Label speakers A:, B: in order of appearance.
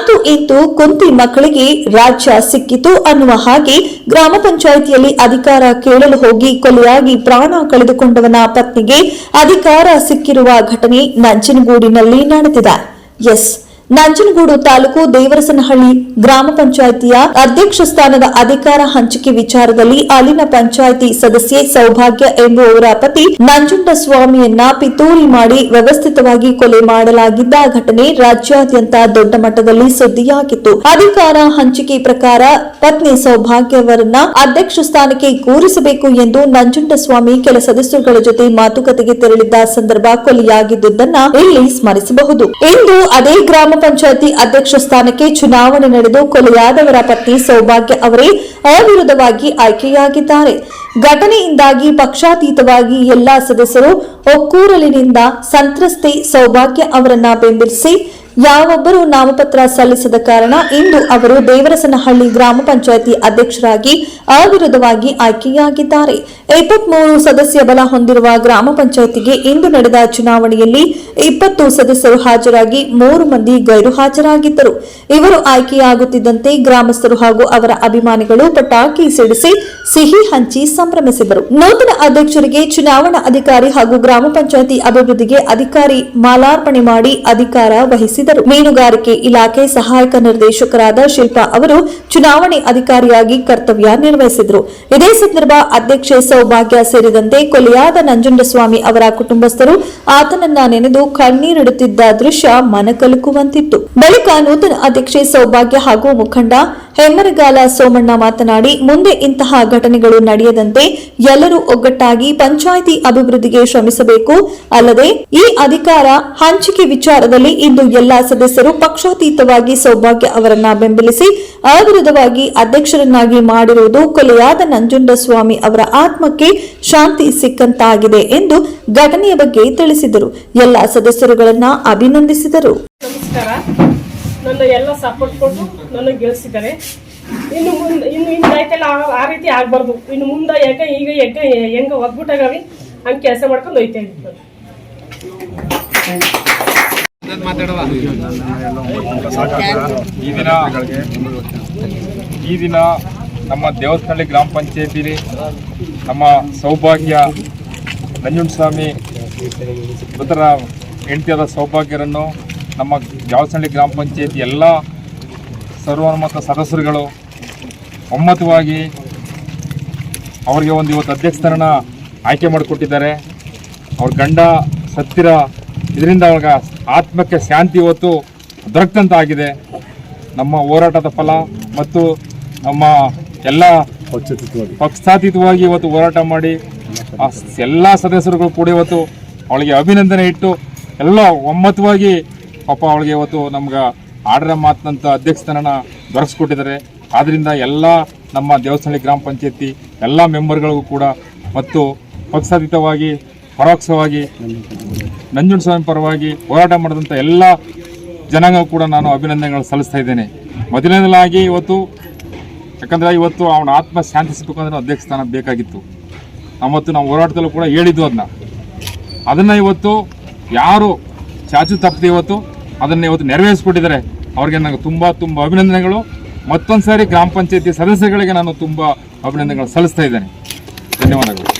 A: ಅಂತೂ ಇಂದು ಕುಂತಿ ಮಕ್ಕಳಿಗೆ ರಾಜ್ಯ ಸಿಕ್ಕಿತು ಅನ್ನುವ ಹಾಗೆ ಗ್ರಾಮ ಪಂಚಾಯಿತಿಯಲ್ಲಿ ಅಧಿಕಾರ ಕೇಳಲು ಹೋಗಿ ಕೊಲೆಯಾಗಿ ಪ್ರಾಣ ಕಳೆದುಕೊಂಡವನ ಪತ್ನಿಗೆ ಅಧಿಕಾರ ಸಿಕ್ಕಿರುವ ಘಟನೆ ನಂಜನಗೂಡಿನಲ್ಲಿ ನಡೆದಿದೆ. ಎಸ್. ನಂಜನಗೂಡು ತಾಲೂಕು ದೇವರಸನಹಳ್ಳಿ ಗ್ರಾಮ ಪಂಚಾಯಿತಿಯ ಅಧ್ಯಕ್ಷ ಸ್ಥಾನದ ಅಧಿಕಾರ ಹಂಚಿಕೆ ವಿಚಾರದಲ್ಲಿ ಅಲ್ಲಿನ ಪಂಚಾಯಿತಿ ಸದಸ್ಯೆ ಸೌಭಾಗ್ಯ ಎಂಬುವವರ ಪತಿ ನಂಜುಂಡಸ್ವಾಮಿಯನ್ನ ಪಿತೂರಿ ಮಾಡಿ ವ್ಯವಸ್ಥಿತವಾಗಿ ಕೊಲೆ ಮಾಡಲಾಗಿದ್ದ ಘಟನೆ ರಾಜ್ಯಾದ್ಯಂತ ದೊಡ್ಡ ಮಟ್ಟದಲ್ಲಿ ಸುದ್ದಿಯಾಗಿತ್ತು. ಅಧಿಕಾರ ಹಂಚಿಕೆ ಪ್ರಕಾರ ಪತ್ನಿ ಸೌಭಾಗ್ಯವರನ್ನ ಅಧ್ಯಕ್ಷ ಸ್ಥಾನಕ್ಕೆ ಕೂರಿಸಬೇಕು ಎಂದು ನಂಜುಂಡಸ್ವಾಮಿ ಕೆಲ ಸದಸ್ಯರುಗಳ ಜೊತೆ ಮಾತುಕತೆಗೆ ತೆರಳಿದ್ದ ಸಂದರ್ಭ ಕೊಲೆಯಾಗಿದ್ದುದನ್ನ ಇಲ್ಲಿ ಸ್ಮರಿಸಬಹುದು. ಇಂದು ಅದೇ ಗ್ರಾಮ ಪಂಚಾಯತಿ ಅಧ್ಯಕ್ಷ ಸ್ಥಾನಕ್ಕೆ ಚುನಾವಣೆ ನಡೆದು ಕೊಲೆಯಾದವರ ಪತ್ನಿ ಸೌಭಾಗ್ಯ ಅವರೇ ಅವಿರೋಧವಾಗಿ ಆಯ್ಕೆಯಾಗಿದ್ದಾರೆ. ಘಟನೆಯಿಂದಾಗಿ ಪಕ್ಷಾತೀತವಾಗಿ ಎಲ್ಲಾ ಸದಸ್ಯರು ಒಕ್ಕೂರಲಿನಿಂದ ಸಂತ್ರಸ್ತೆ ಸೌಭಾಗ್ಯ ಅವರನ್ನ ಬೆಂಬಲಿಸಿ ಯಾವೊಬ್ಬರೂ ನಾಮಪತ್ರ ಸಲ್ಲಿಸದ ಕಾರಣ ಇಂದು ಅವರು ದೇವರಸನಹಳ್ಳಿ ಗ್ರಾಮ ಪಂಚಾಯಿತಿ ಅಧ್ಯಕ್ಷರಾಗಿ ಅವಿರೋಧವಾಗಿ ಆಯ್ಕೆಯಾಗಿದ್ದಾರೆ. ಇಪ್ಪತ್ಮೂರು ಸದಸ್ಯ ಬಲ ಹೊಂದಿರುವ ಗ್ರಾಮ ಪಂಚಾಯಿತಿಗೆ ಇಂದು ನಡೆದ ಚುನಾವಣೆಯಲ್ಲಿ ಇಪ್ಪತ್ತು ಸದಸ್ಯರು ಹಾಜರಾಗಿ ಮೂರು ಮಂದಿ ಗೈರು ಹಾಜರಾಗಿದ್ದರು. ಇವರು ಆಯ್ಕೆಯಾಗುತ್ತಿದ್ದಂತೆ ಗ್ರಾಮಸ್ಥರು ಹಾಗೂ ಅವರ ಅಭಿಮಾನಿಗಳು ಪಟಾಕಿ ಸಿಡಿಸಿ ಸಿಹಿ ಹಂಚಿ ಸಂಭ್ರಮಿಸಿದರು. ನೂತನ ಅಧ್ಯಕ್ಷರಿಗೆ ಚುನಾವಣಾ ಅಧಿಕಾರಿ ಹಾಗೂ ಗ್ರಾಮ ಪಂಚಾಯಿತಿ ಅಭಿವೃದ್ಧಿಗೆ ಅಧಿಕಾರಿ ಮಾಲಾರ್ಪಣೆ ಮಾಡಿ ಅಧಿಕಾರ ವಹಿಸಿದರು ಮೀನುಗಾರಿಕೆ ಇಲಾಖೆ ಸಹಾಯಕ ನಿರ್ದೇಶಕರಾದ ಶಿಲ್ಪಾ ಅವರು ಚುನಾವಣೆ ಅಧಿಕಾರಿಯಾಗಿ ಕರ್ತವ್ಯ ನಿರ್ವಹಿಸಿದರು. ಇದೇ ಸಂದರ್ಭ ಅಧ್ಯಕ್ಷೆ ಸೌಭಾಗ್ಯ ಸೇರಿದಂತೆ ಕೊಲೆಯಾದ ನಂಜುಂಡಸ್ವಾಮಿ ಅವರ ಕುಟುಂಬಸ್ಥರು ಆತನನ್ನ ನೆನೆದು ಕಣ್ಣೀರಿಡುತ್ತಿದ್ದ ದೃಶ್ಯ ಮನಕಲುಕುವಂತಿತ್ತು. ಬಳಿಕ ನೂತನ ಅಧ್ಯಕ್ಷೆ ಸೌಭಾಗ್ಯ ಹಾಗೂ ಮುಖಂಡ ಹೆಮ್ಮರಗಾಲ ಸೋಮಣ್ಣ ಮಾತನಾಡಿ, ಮುಂದೆ ಇಂತಹ ಘಟನೆಗಳು ನಡೆಯದಂತೆ ಎಲ್ಲರೂ ಒಗ್ಗಟ್ಟಾಗಿ ಪಂಚಾಯಿತಿ ಅಭಿವೃದ್ಧಿಗೆ ಶ್ರಮಿಸಬೇಕು. ಅಲ್ಲದೆ ಈ ಅಧಿಕಾರ ಹಂಚಿಕೆ ವಿಚಾರದಲ್ಲಿ ಇಂದು ಎಲ್ಲಾ ಸದಸ್ಯರು ಪಕ್ಷಾತೀತವಾಗಿ ಸೌಭಾಗ್ಯ ಅವರನ್ನ ಬೆಂಬಲಿಸಿ ಅವಿರೋಧವಾಗಿ ಅಧ್ಯಕ್ಷರನ್ನಾಗಿ ಮಾಡಿರುವುದು ಕೊಲೆಯಾದ ನಂಜುಂಡಸ್ವಾಮಿ ಅವರ ಆತ್ಮಕ್ಕೆ ಶಾಂತಿ ಸಿಕ್ಕಂತಾಗಿದೆ ಎಂದು ಘಟನೆಯ ಬಗ್ಗೆ ತಿಳಿಸಿದರು. ಎಲ್ಲ ಸದಸ್ಯರುಗಳನ್ನ ಅಭಿನಂದಿಸಿದರು.
B: ನಮಸ್ಕಾರ. ನನ್ನ ಎಲ್ಲ ಸಪೋರ್ಟ್ ಕೊಟ್ಟು ನನ್ನ ಗೆಲ್ಸಿದ್ದಾರೆ. ಇನ್ನು ಮುಂದೆ ಇನ್ನು ಇನ್ನು ಆಯ್ತಲ್ಲ ಆ- ರೀತಿ ಆಗ್ಬಾರ್ದು. ಇನ್ನು ಮುಂದೆ ಯಾಕೆ ಈಗ ಯಗ್ಗ ಹೆಂಗ ಒಗ್ಬಿಟ್ಟಾಗವಿ ಹಂಗೆ ಕೆಲಸ ಮಾಡ್ಕೊಂಡು ಹೋಯ್ತಾ ಇದ್ದೀನಿ ನಾನು.
C: ಈ ದಿನ ಈ ದಿನ ನಮ್ಮ ದೇವಸ್ಥಾನಳ್ಳಿ ಗ್ರಾಮ ಪಂಚಾಯತಿಲಿ ನಮ್ಮ ಸೌಭಾಗ್ಯ ನಂಜುಂಡಸ್ವಾಮಿ ಮೃತರ ಹೆಂಡತಿಯಾದ ಸೌಭಾಗ್ಯರನ್ನು ನಮ್ಮ ದೇವಸ್ಥಾನಳ್ಳಿ ಗ್ರಾಮ ಪಂಚಾಯತಿ ಎಲ್ಲ ಸರ್ವಾನುಮತ ಸದಸ್ಯರುಗಳು ಒಮ್ಮತವಾಗಿ ಅವರಿಗೆ ಒಂದು ಇವತ್ತು ಅಧ್ಯಕ್ಷರನ್ನ ಆಯ್ಕೆ ಮಾಡಿಕೊಟ್ಟಿದ್ದಾರೆ. ಅವ್ರ ಗಂಡ ಸತ್ತಿರ ಇದರಿಂದ ಅವಾಗ ಆತ್ಮಕ್ಕೆ ಶಾಂತಿ ಇವತ್ತು ದೊರಕ್ತಂತ ಆಗಿದೆ ನಮ್ಮ ಹೋರಾಟದ ಫಲ ಮತ್ತು ನಮ್ಮ ಎಲ್ಲ ಪಕ್ಷಾತೀತವಾಗಿ ಇವತ್ತು ಹೋರಾಟ ಮಾಡಿ ಆ ಎಲ್ಲ ಸದಸ್ಯರುಗಳು ಕೂಡ ಇವತ್ತು ಅವಳಿಗೆ ಅಭಿನಂದನೆ ಇಟ್ಟು ಎಲ್ಲ ಒಮ್ಮತವಾಗಿ ಪಾಪ ಅವಳಿಗೆ ಇವತ್ತು ನಮ್ಗೆ ಆಡ್ರ ಮಾತಿನಂಥ ಅಧ್ಯಕ್ಷತನ ದೊರಕಿಸ್ಕೊಟ್ಟಿದ್ದಾರೆ. ಆದ್ದರಿಂದ ಎಲ್ಲ ನಮ್ಮ ದೇವಸ್ಥಾನ ಗ್ರಾಮ ಪಂಚಾಯತಿ ಎಲ್ಲ ಮೆಂಬರ್ಗಳಿಗೂ ಕೂಡ ಮತ್ತು ಪಕ್ಷಾತೀತವಾಗಿ ಪರೋಕ್ಷವಾಗಿ ನಂಜುಂಡಸ್ವಾಮಿ ಪರವಾಗಿ ಹೋರಾಟ ಮಾಡಿದಂಥ ಎಲ್ಲ ಜನಾಂಗ ಕೂಡ ನಾನು ಅಭಿನಂದನೆಗಳು ಸಲ್ಲಿಸ್ತಾ ಇದ್ದೇನೆ. ಮೊದಲನೇದಾಗಿ ಇವತ್ತು, ಯಾಕಂದರೆ ಇವತ್ತು ಅವನ ಆತ್ಮ ಶಾಂತಿ ಸಿಗಬೇಕಂದ್ರೆ ಅಧ್ಯಕ್ಷ ಸ್ಥಾನ ಬೇಕಾಗಿತ್ತು. ಅವತ್ತು ನಾವು ಹೋರಾಟದಲ್ಲೂ ಕೂಡ ಹೇಳಿದ್ದು ಅದನ್ನ. ಅದನ್ನು ಇವತ್ತು ಯಾರು ಚಾಚು ತಪ್ಪದೆ ಇವತ್ತು ಅದನ್ನು ಇವತ್ತು ನೆರವೇರಿಸ್ಕೊಟ್ಟಿದ್ದಾರೆ. ಅವ್ರಿಗೆ ನನಗೆ ತುಂಬ ತುಂಬ ಅಭಿನಂದನೆಗಳು. ಮತ್ತೊಂದು ಸಾರಿ ಗ್ರಾಮ ಪಂಚಾಯತಿ ಸದಸ್ಯಗಳಿಗೆ ನಾನು ತುಂಬ ಅಭಿನಂದನೆಗಳು ಸಲ್ಲಿಸ್ತಾ ಇದ್ದೇನೆ. ಧನ್ಯವಾದಗಳು.